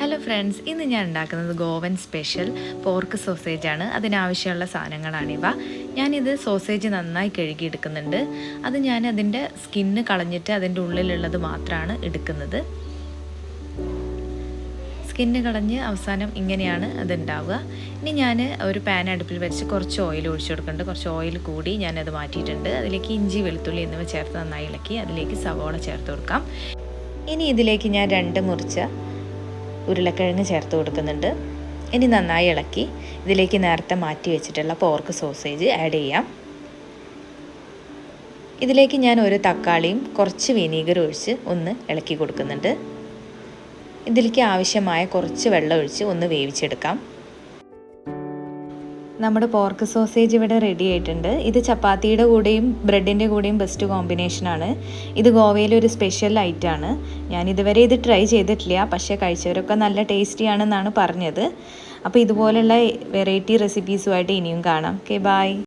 Hello friends ഇന്ന് ഞാൻ ഉണ്ടാക്കുന്നത് ഗോവൻ സ്പെഷ്യൽ പോർക്ക് സോസേജ് ആണ്. അതിനാവശ്യമുള്ള സാധനങ്ങളാണിവ ഞാനിത് സോസേജ് നന്നായി കഴുകിയെടുക്കുന്നുണ്ട്. അത് ഞാൻ അതിന്റെ സ്കിന്ന് കളഞ്ഞിട്ട് അതിന്റെ ഉള്ളിലുള്ളത് മാത്രമാണ് എടുക്കുന്നത്. സ്കിന്ന് കളഞ്ഞ് അവസാനം ഇങ്ങനെയാണ് അതുണ്ടാവുക. ഇനി ഞാൻ ഒരു പാൻ അടുപ്പിൽ വെച്ച് കുറച്ച് ഓയിൽ ഒഴിച്ചു കൊടുക്കുന്നുണ്ട്. കുറച്ച് ഓയിൽ കൂടി ഞാനത് മാറ്റിയിട്ടുണ്ട്. അതിലേക്ക് ഇഞ്ചി വെളുത്തുള്ളി എന്നിവ ചേർത്ത് നന്നായി ഇളക്കി അതിലേക്ക് സവോള ചേർത്ത് കൊടുക്കാം. ഇനി ഇതിലേക്ക് ഞാൻ രണ്ട് മുറിച്ച ഉരുളക്കിഴങ്ങ് ചേർത്ത് കൊടുക്കുന്നുണ്ട്. ഇനി നന്നായി ഇളക്കി ഇതിലേക്ക് നേരത്തെ മാറ്റി വെച്ചിട്ടുള്ള പോർക്ക് സോസേജ് ആഡ് ചെയ്യാം. ഇതിലേക്ക് ഞാൻ ഒരു തക്കാളിയും കുറച്ച് വിനീഗർ ഒഴിച്ച് ഒന്ന് ഇളക്കി കൊടുക്കുന്നുണ്ട്. ഇതിലേക്ക് ആവശ്യമായ കുറച്ച് വെള്ളം ഒഴിച്ച് ഒന്ന് വേവിച്ചെടുക്കാം. നമ്മുടെ പോർക്ക് സോസേജ് ഇവിടെ റെഡി ആയിട്ടുണ്ട്. ഇത് ചപ്പാത്തിയുടെ കൂടെയും ബ്രെഡിന്റെ കൂടെയും ബെസ്റ്റ് കോമ്പിനേഷനാണ് ഇത് ഗോവയിലെ ഒരു സ്പെഷ്യൽ ഐറ്റമാണ് ഞാൻ ഇതുവരെ ഇത് ട്രൈ ചെയ്തിട്ടില്ല. പക്ഷേ കഴിച്ചവരൊക്കെ നല്ല ടേസ്റ്റി ആണെന്നാണ് പറഞ്ഞത്. അപ്പോൾ ഇതുപോലെയുള്ള വെറൈറ്റി റെസിപ്പീസുമായിട്ട് ഇനിയും കാണാം. Okay bye